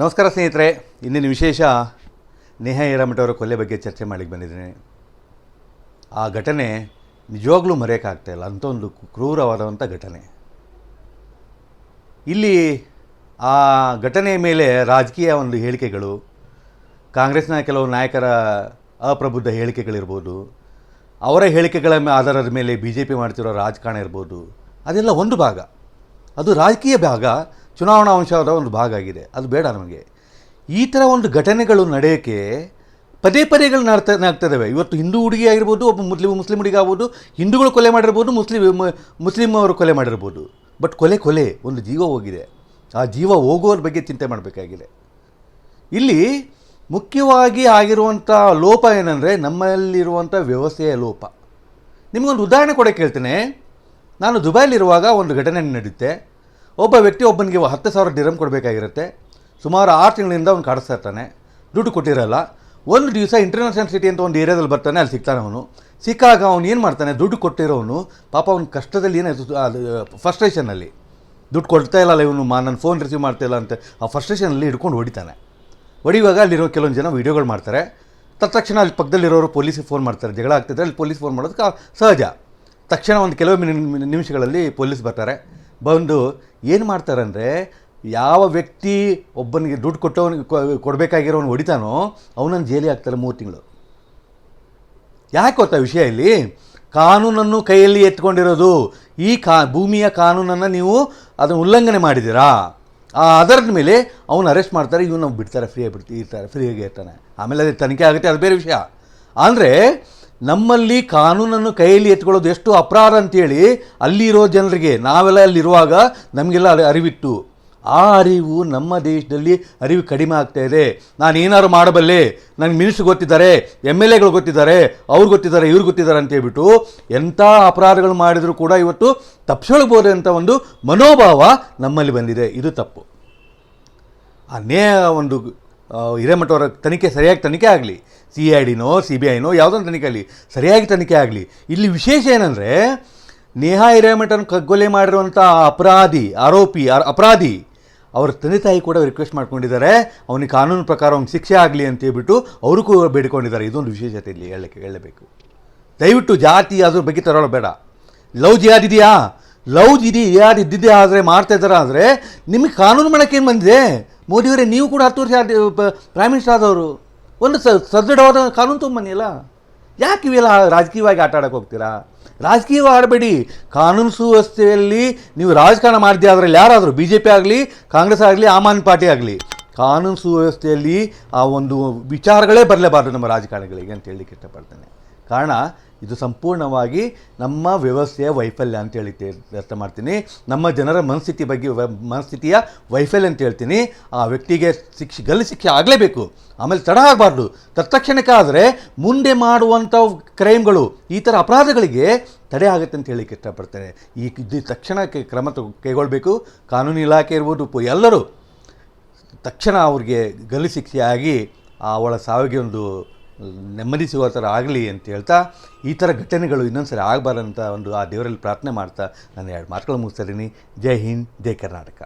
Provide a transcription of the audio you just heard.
ನಮಸ್ಕಾರ ಸ್ನೇಹಿತರೆ ಇಂದಿನ ವಿಶೇಷ? ನೇಹಾ ಅವರ ಕೊಲೆ ಬಗ್ಗೆ ಚರ್ಚೆ ಮಾಡಲಿಕ್ಕೆ ಬಂದಿದ್ದೀನಿ. ಆ ಘಟನೆ ನಿಜವಾಗ್ಲೂ ಮರೆಯೋಕ್ಕಾಗ್ತಾ ಇಲ್ಲ ಅಂಥ ಒಂದು ಕ್ರೂರವಾದಂಥ ಘಟನೆ. ಇಲ್ಲಿ ಆ ಘಟನೆಯ ಮೇಲೆ ರಾಜಕೀಯ ಒಂದು ಹೇಳಿಕೆಗಳು, ಕಾಂಗ್ರೆಸ್ನ ಕೆಲವು ನಾಯಕರ ಅಪ್ರಬುದ್ಧ ಹೇಳಿಕೆಗಳಿರ್ಬೋದು, ಅವರ ಹೇಳಿಕೆಗಳ ಆಧಾರದ ಮೇಲೆ ಬಿ ಜೆ ಪಿ ಮಾಡ್ತಿರೋ ರಾಜಕಾರಣ ಇರ್ಬೋದು, ಅದೆಲ್ಲ ಒಂದು ಭಾಗ. ಅದು ರಾಜಕೀಯ ಭಾಗ ಚುನಾವಣಾ ಅಂಶದ ಒಂದು ಭಾಗ ಆಗಿದೆ. ಅದು ಬೇಡ ನಮಗೆ. ಈ ಥರ ಒಂದು ಘಟನೆಗಳು ನಡೆಯೋಕ್ಕೆ ಪದೇ ಪದೇಗಳು ನಡ್ತಾ ಇವತ್ತು ಹಿಂದೂ ಹುಡುಗಿ ಆಗಿರ್ಬೋದು, ಒಬ್ಬ ಮುಸ್ಲಿಂ ಮುಸ್ಲಿಂ ಹುಡುಗಿ ಆಗ್ಬೋದು, ಹಿಂದೂಗಳು ಕೊಲೆ ಮಾಡಿರ್ಬೋದು, ಮುಸ್ಲಿಂ ಮುಸ್ಲಿಮ್ ಮುಸ್ಲಿಂ ಅವರು ಕೊಲೆ ಮಾಡಿರ್ಬೋದು. ಬಟ್ ಕೊಲೆ ಕೊಲೆ, ಒಂದು ಜೀವ ಹೋಗಿದೆ. ಆ ಜೀವ ಹೋಗೋರ ಬಗ್ಗೆ ಚಿಂತೆ ಮಾಡಬೇಕಾಗಿದೆ. ಇಲ್ಲಿ ಮುಖ್ಯವಾಗಿ ಆಗಿರುವಂಥ ಲೋಪ ಏನಂದರೆ ನಮ್ಮಲ್ಲಿರುವಂಥ ವ್ಯವಸ್ಥೆಯ ಲೋಪ. ನಿಮಗೊಂದು ಉದಾಹರಣೆ ಕೊಡೋಕ್ಕೆ ಹೇಳ್ತೇನೆ. ನಾನು ದುಬೈಲಿರುವಾಗ ಒಂದು ಘಟನೆ ನಡೆಯುತ್ತೆ. ಒಬ್ಬ ವ್ಯಕ್ತಿ ಒಬ್ಬನಿಗೆ ಹತ್ತು ಸಾವಿರ ಡಿರಮ್ ಕೊಡಬೇಕಾಗಿರುತ್ತೆ. ಸುಮಾರು ಆರು ತಿಂಗಳಿಂದ ಅವ್ನು ಕಾಡಿಸ್ತಾ ಇರ್ತಾನೆ. ದುಡ್ಡು ಕೊಟ್ಟಿರಲ್ಲ. ಒಂದು ದಿವಸ ಇಂಟರ್ನ್ಯಾಷನಲ್ ಸಿಟಿ ಅಂತ ಒಂದು ಏರಿಯಾದಲ್ಲಿ ಬರ್ತಾನೆ, ಅಲ್ಲಿ ಸಿಗ್ತಾನೆ ಅವನು. ಸಿಕ್ಕಾಗ ಅವನು ಏನು ಮಾಡ್ತಾನೆ? ದುಡ್ಡು ಕೊಟ್ಟಿರೋನು. ಪಾಪ ಅವ್ನ ಕಷ್ಟದಲ್ಲಿ ಏನಾಯಿತು ಅದು ಫಸ್ಟ್ರೇಷನಲ್ಲಿ ದುಡ್ಡು ಕೊಡ್ತಾ ಇಲ್ಲ ಇವನು. ಮಾ ನನ್ನ ಫೋನ್ ರಿಸೀವ್ ಮಾಡ್ತಾ ಇಲ್ಲ ಅಂತ. ಆ ಫಸ್ಟ್ರೇಷನಲ್ಲಿ ಹಿಡ್ಕೊಂಡು ಹೊಡಿತಾನೆ. ಹೊಡಿಯುವಾಗ ಅಲ್ಲಿರೋ ಕೆಲವೊಂದು ಜನ ವೀಡಿಯೋಗಳು ಮಾಡ್ತಾರೆ. ತಕ್ಷಣ ಅಲ್ಲಿ ಪಕ್ಕದಲ್ಲಿರೋರು ಪೊಲೀಸಿಗೆ ಫೋನ್ ಮಾಡ್ತಾರೆ. ಜಗಳ ಆಗ್ತಿದ್ರೆ ಅಲ್ಲಿ ಪೊಲೀಸ್ ಫೋನ್ ಮಾಡೋದಕ್ಕೆ ಸಹಜ. ತಕ್ಷಣ ಒಂದು ಕೆಲವು ನಿಮಿಷಗಳಲ್ಲಿ ಪೊಲೀಸ್ ಬರ್ತಾರೆ. ಬಂದು ಏನು ಮಾಡ್ತಾರಂದರೆ, ಯಾವ ವ್ಯಕ್ತಿ ಒಬ್ಬನಿಗೆ ದುಡ್ಡು ಕೊಟ್ಟವನಿಗೆ ಕೊಡಬೇಕಾಗಿರೋನು ಹೊಡಿತಾನೋ ಅವನನ್ನು ಜೈಲಿಗೆ ಹಾಕ್ತಾರೆ ಮೂರು ತಿಂಗಳು. ಯಾಕೆ ಗೊತ್ತಾ ವಿಷಯ ಇಲ್ಲಿ? ಕಾನೂನನ್ನು ಕೈಯಲ್ಲಿ ಎತ್ಕೊಂಡಿರೋದು, ಈ ಕಾ, ಭೂಮಿಯ ಕಾನೂನನ್ನು ನೀವು ಅದನ್ನು ಉಲ್ಲಂಘನೆ ಮಾಡಿದ್ದೀರಾ? ಆ ಅದರದ ಮೇಲೆ ಅವನು ಅರೆಸ್ಟ್ ಮಾಡ್ತಾರೆ, ಇವನು ಬಿಡ್ತಾರೆ ಫ್ರೀಯಾಗಿ ಬಿಡ್ತೀವಿ ಇರ್ತಾರೆ ಫ್ರೀಯಾಗಿ ಇರ್ತಾನೆ. ಆಮೇಲೆ ಅದೇ ತನಿಖೆ ಆಗುತ್ತೆ, ಅದು ಬೇರೆ ವಿಷಯ. ಅಂದರೆ ನಮ್ಮಲ್ಲಿ ಕಾನೂನನ್ನು ಕೈಯಲ್ಲಿ ಎತ್ಕೊಳ್ಳೋದು ಎಷ್ಟು ಅಪರಾಧ ಅಂತೇಳಿ ಅಲ್ಲಿರೋ ಜನರಿಗೆ, ನಾವೆಲ್ಲ ಅಲ್ಲಿರುವಾಗ ನಮಗೆಲ್ಲ ಅರಿ- ಅರಿವಿತ್ತು ಆ ಅರಿವು ನಮ್ಮ ದೇಶದಲ್ಲಿ ಅರಿವು ಕಡಿಮೆ ಆಗ್ತಾ ಇದೆ. ನಾನು ಏನಾದ್ರು ಮಾಡಬಲ್ಲೆ ನನಗೆ ಮಿನಿಸ್ಟ್ರು ಗೊತ್ತಿದ್ದಾರೆ ಎಂ ಎಲ್ ಎಗಳು ಗೊತ್ತಿದ್ದಾರೆ, ಅವ್ರು ಗೊತ್ತಿದ್ದಾರೆ, ಇವ್ರು ಗೊತ್ತಿದ್ದಾರೆ ಅಂತ ಹೇಳ್ಬಿಟ್ಟು ಎಂಥ ಅಪರಾಧಗಳು ಮಾಡಿದರೂ ಕೂಡ ಇವತ್ತು ತಪ್ಪಿಸ್ಕೊಳ್ಬೋದು ಅಂತ ಒಂದು ಮನೋಭಾವ ನಮ್ಮಲ್ಲಿ ಬಂದಿದೆ. ಇದು ತಪ್ಪು. ಆ ಒಂದು ಹಿರೇಮಠವರ ತನಿಖೆ ಸರಿಯಾಗಿ ತನಿಖೆ ಆಗಲಿ. ಸಿ ಐ ಡಿನೋ, ಸಿ ಬಿ ಐನೋ ಯಾವುದೊಂದು ತನಿಖೆ ಆಗಲಿ. ಸರಿಯಾಗಿ ತನಿಖೆ ಆಗಲಿ. ಇಲ್ಲಿ ವಿಶೇಷ ಏನಂದರೆ, ನೇಹಾ ಹಿರೇಮಠನ ಕಗ್ಗೊಲೆ ಮಾಡಿರುವಂಥ ಅಪರಾಧಿ, ಆರೋಪಿ ಅಪರಾಧಿ, ಅವರ ತಂದೆ ತಾಯಿ ಕೂಡ ರಿಕ್ವೆಸ್ಟ್ ಮಾಡ್ಕೊಂಡಿದ್ದಾರೆ. ಅವನಿಗೆ ಕಾನೂನು ಪ್ರಕಾರ ಅವ್ನಿಗೆ ಶಿಕ್ಷೆ ಆಗಲಿ ಅಂತ ಹೇಳ್ಬಿಟ್ಟು ಅವ್ರಿಗೂ ಕೂಡ ಬೇಡಿಕೊಂಡಿದ್ದಾರೆ. ಇದೊಂದು ವಿಶೇಷತೆ ಇಲ್ಲಿ ಹೇಳಕ್ಕೆ ಹೇಳಬೇಕು. ದಯವಿಟ್ಟು ಜಾತಿ ಅದ್ರ ಬಗ್ಗೆ ತರೋಳ ಬೇಡ. ಲವ್ ಜಿಯಾದ್ ಇದೆಯಾ? ಲವ್ ಜಿದಿ ಯಾರು ಇದ್ದಿದ್ದೇ ಆದರೆ, ಮಾಡ್ತಾ ಇದ್ದಾರೆ ಆದರೆ, ನಿಮಗೆ ಕಾನೂನು ಮಾಡೋಕ್ಕೇನು ಬಂದಿದೆ? ಮೋದಿಯವರೇ ನೀವು ಕೂಡ ಹತ್ತು ವರ್ಷ ಪ್ರೈಮ್ ಮಿನಿಸ್ಟರ್ ಆದವರು. ಒಂದು ಸದೃಢವಾದ ಕಾನೂನು ತೊಗೊಂಬನ್ನಿಲ್ಲ ಯಾಕೆ ಇವೆಲ್ಲ ರಾಜಕೀಯವಾಗಿ ಆಟ ಆಡೋಕೆ ಹೋಗ್ತೀರಾ? ರಾಜಕೀಯವಾಗಿ ಆಡಬೇಡಿ. ಕಾನೂನು ಸುವ್ಯವಸ್ಥೆಯಲ್ಲಿ ನೀವು ರಾಜಕಾರಣ ಮಾಡಿದ್ದೆ ಅದರಲ್ಲಿ ಯಾರಾದರೂ ಬಿ ಜೆ ಪಿ ಆಗಲಿ, ಕಾಂಗ್ರೆಸ್ ಆಗಲಿ, ಆಮ್ ಆದ್ಮಿ ಪಾರ್ಟಿ ಆಗಲಿ, ಕಾನೂನು ಸುವ್ಯವಸ್ಥೆಯಲ್ಲಿ ಆ ಒಂದು ವಿಚಾರಗಳೇ ಬರಲೇಬಾರ್ದು ನಮ್ಮ ರಾಜಕಾರಣಿಗಳಿಗೆ ಅಂತ ಹೇಳಲಿಕ್ಕೆ ಇಷ್ಟಪಡ್ತೇನೆ. ಕಾರಣ ಇದು ಸಂಪೂರ್ಣವಾಗಿ ನಮ್ಮ ವ್ಯವಸ್ಥೆಯ ವೈಫಲ್ಯ ಅಂತ ಹೇಳಿ ವ್ಯರ್ಥ ಮಾಡ್ತೀನಿ. ನಮ್ಮ ಜನರ ಮನಸ್ಥಿತಿ ಬಗ್ಗೆ ಮನಸ್ಥಿತಿಯ ವೈಫಲ್ಯ ಅಂತ ಹೇಳ್ತೀನಿ. ಆ ವ್ಯಕ್ತಿಗೆ ಶಿಕ್ಷೆ, ಗಲ್ಲಿ ಶಿಕ್ಷೆ ಆಗಲೇಬೇಕು. ಆಮೇಲೆ ತಡ ಆಗಬಾರ್ದು. ತತ್ಕ್ಷಣಕ್ಕೆ ಆದರೆ ಮುಂದೆ ಮಾಡುವಂಥ ಕ್ರೈಮ್ಗಳು, ಈ ಥರ ಅಪರಾಧಗಳಿಗೆ ತಡೆ ಆಗುತ್ತೆ ಅಂತ ಹೇಳಿಕ್ಕೆ ಇಷ್ಟಪಡ್ತೇನೆ. ಈ ತಕ್ಷಣ ತಕ್ಷಣಕ್ಕೆ ಕ್ರಮ ಕೈಗೊಳ್ಳಬೇಕು ಕಾನೂನು ಇಲಾಖೆ ಇರ್ಬೋದು ಎಲ್ಲರೂ ತಕ್ಷಣ ಅವ್ರಿಗೆ ಗಲ್ಲು ಶಿಕ್ಷೆಯಾಗಿ ಅವಳ ಸಾವಿಗೆ ಒಂದು ನೆಮ್ಮದಿ ಸಿಗೋ ಥರ ಆಗಲಿ ಅಂತ ಹೇಳ್ತಾ, ಈ ಥರ ಘಟನೆಗಳು ಇನ್ನೊಂದು ಸರಿ ಆಗಬಾರ್ದಂತ ಒಂದು ಆ ದೇವರಲ್ಲಿ ಪ್ರಾರ್ಥನೆ ಮಾಡ್ತಾ, ನಾನು ಎರಡು ಮಾತುಗಳು ಮುಗಿಸ್ತಾ ಇದ್ದೀನಿ. ಜೈ ಹಿಂದ್, ಜೈ ಕರ್ನಾಟಕ.